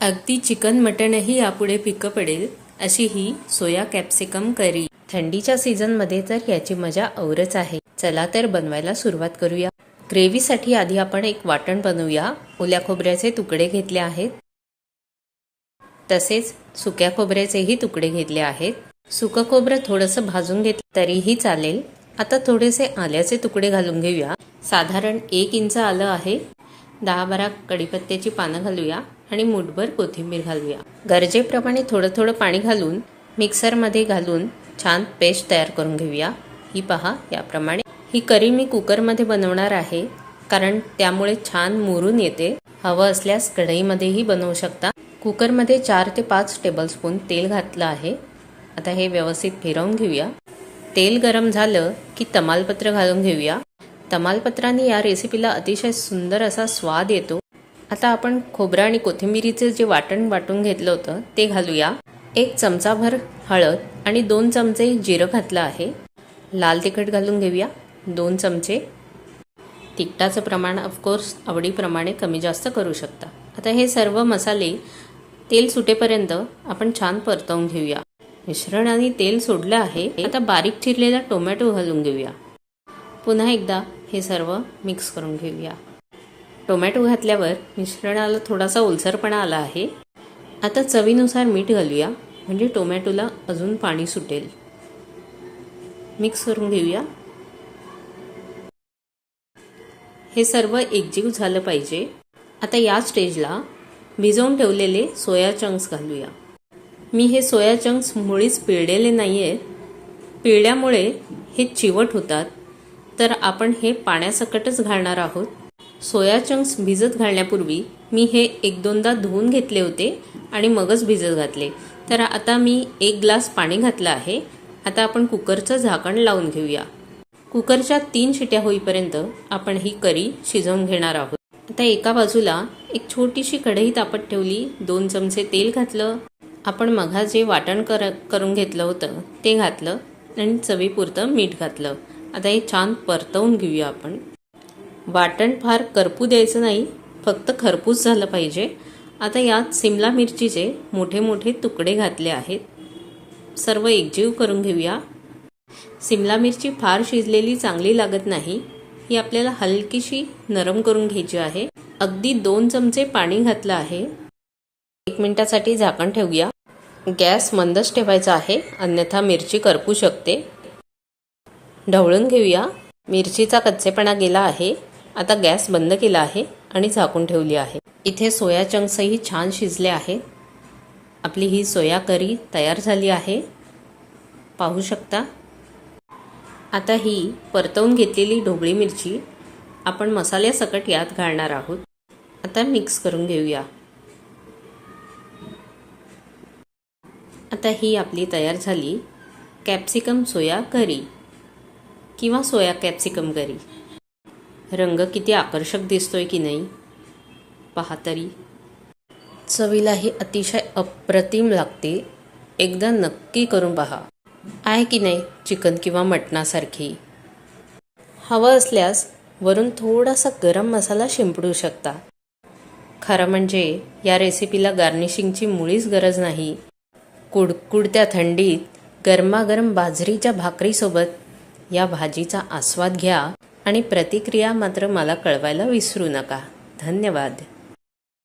अगदी चिकन मटणही यापुढे पिकं पडेल अशी ही सोया कॅप्सिकम करी थंडीच्या सीझनमध्ये तर याची मजा औरच आहे. चला तर बनवायला सुरुवात करूया. ग्रेव्हीसाठी आधी आपण एक वाटण बनवूया. ओल्या खोबऱ्याचे तुकडे घेतले आहेत. तसेच सुक्या खोबऱ्याचेही तुकडे घेतले आहेत. सुकं खोबरं थोडंसं भाजून घेतलं तरीही चालेल. आता थोडेसे आल्याचे तुकडे घालून घेऊया. साधारण एक इंच आलं आहे. दहा बारा कढीपत्त्याची पानं घालूया. आणि मुठभर कोथिंबीर घालूया. गरजेप्रमाणे थोडं थोडं पाणी घालून मिक्सरमध्ये घालून छान पेस्ट तयार करून घेऊया. ही पहा याप्रमाणे. ही करी मी कुकरमध्ये बनवणार आहे कारण त्यामुळे छान मुरून येते. हवं असल्यास कढईमध्येही बनवू शकता. कुकरमध्ये चार ते पाच टेबलस्पून तेल घातलं आहे. आता हे व्यवस्थित फिरवून घेऊया. तेल गरम झालं की तमालपत्र घालून घेऊया. तमालपत्राने या रेसिपीला अतिशय सुंदर असा स्वाद येतो. आता आपण खोबरं आणि कोथिंबिरीचे जे वाटण वाटून घेतलं होतं ते घालूया. एक चमचाभर हळद आणि दोन चमचे जिरं घातलं आहे. लाल तिखट घालून घेऊया. दोन चमचे. तिखटाचं प्रमाण ऑफकोर्स आवडीप्रमाणे कमी जास्त करू शकता. आता हे सर्व मसाले तेल सुटेपर्यंत आपण छान परतवून घेऊया. मिश्रण आणि तेल सोडलं आहे. आता बारीक चिरलेला टोमॅटो घालून घेऊया. पुन्हा एकदा हे सर्व मिक्स करून घेऊया. टोमॅटो घातल्यावर मिश्रणाला थोडासा ओलसरपणा आला आहे. आता चवीनुसार मीठ घालूया म्हणजे टोमॅटोला अजून पाणी सुटेल. मिक्स करून घेऊया. हे सर्व एकजीव झालं पाहिजे. आता या स्टेजला भिजवून ठेवलेले सोया चंक्स घालूया. मी हे सोया चंक्स मुळीच पिळलेले नाही आहेत पिळल्यामुळे हे चिवट होतात. तर आपण हे पाण्यासकटच घालणार आहोत. सोया चंक्स भिजत घालण्यापूर्वी मी हे एक दोनदा धुवून घेतले होते आणि मगच भिजत घातले. तर आता मी एक ग्लास पाणी घातलं आहे. आता आपण कुकरचं झाकण लावून घेऊया. कुकरच्या तीन शिट्या होईपर्यंत आपण ही करी शिजवून घेणार आहोत. आता एका बाजूला एक छोटीशी कढई तापत ठेवली दोन चमचे तेल घातलं आपण मघा जे वाटण कर करून घेतलं होतं ते घातलं आणि चवीपुरतं मीठ घातलं. आता हे छान परतवून घेऊया आपण. वाटण फार करपू द्यायचं नाही फक्त खरपूस झालं पाहिजे. आता यात सिमला मिरचीचे मोठे मोठे तुकडे घातले आहेत. सर्व एकजीव करून घेऊया. सिमला मिरची फार शिजलेली चांगली लागत नाही. ही आपल्याला हलकीशी नरम करून घ्यायची आहे. अगदी दोन चमचे पाणी घातलं आहे. एक मिनिटासाठी झाकण ठेवूया. गॅस मंदच ठेवायचा आहे अन्यथा मिरची करपू शकते. ढवळून घेऊया. मिरचीचा कच्चेपणा गेला आहे. आता गॅस बंद केला आहे आणि झाकून ठेवली आहे. इथे सोया चंक्सही छान शिजले आहेत. आपली ही सोया करी तयार झाली आहे. पाहू शकता. आता ही परतवून घेतलेली ढोबळी मिरची आपण मसाल्यासकट यात घालणार आहोत. आता मिक्स करून घेऊया. आता ही आपली तयार झाली कॅप्सिकम सोया करी किंवा सोया कॅप्सिकम करी. रंग किती आकर्षक दिसतोय की नाही? पहा तरी. चवीला ही अतिशय अप्रतिम लागते. एकदा नक्की करून पहा. आहे की नाही चिकन किंवा मटणासारखी? हवं असल्यास वरून थोडासा गरम मसाला शिंपडू शकता. खरं म्हणजे या रेसिपीला गार्निशिंगची मुळीच गरज नाही. कुडकुडत्या थंडीत गरमागरम बाजरीच्या भाकरीसोबत या भाजीचा आस्वाद घ्या. आणि प्रतिक्रिया मात्र मला कळवायला विसरू नका. धन्यवाद.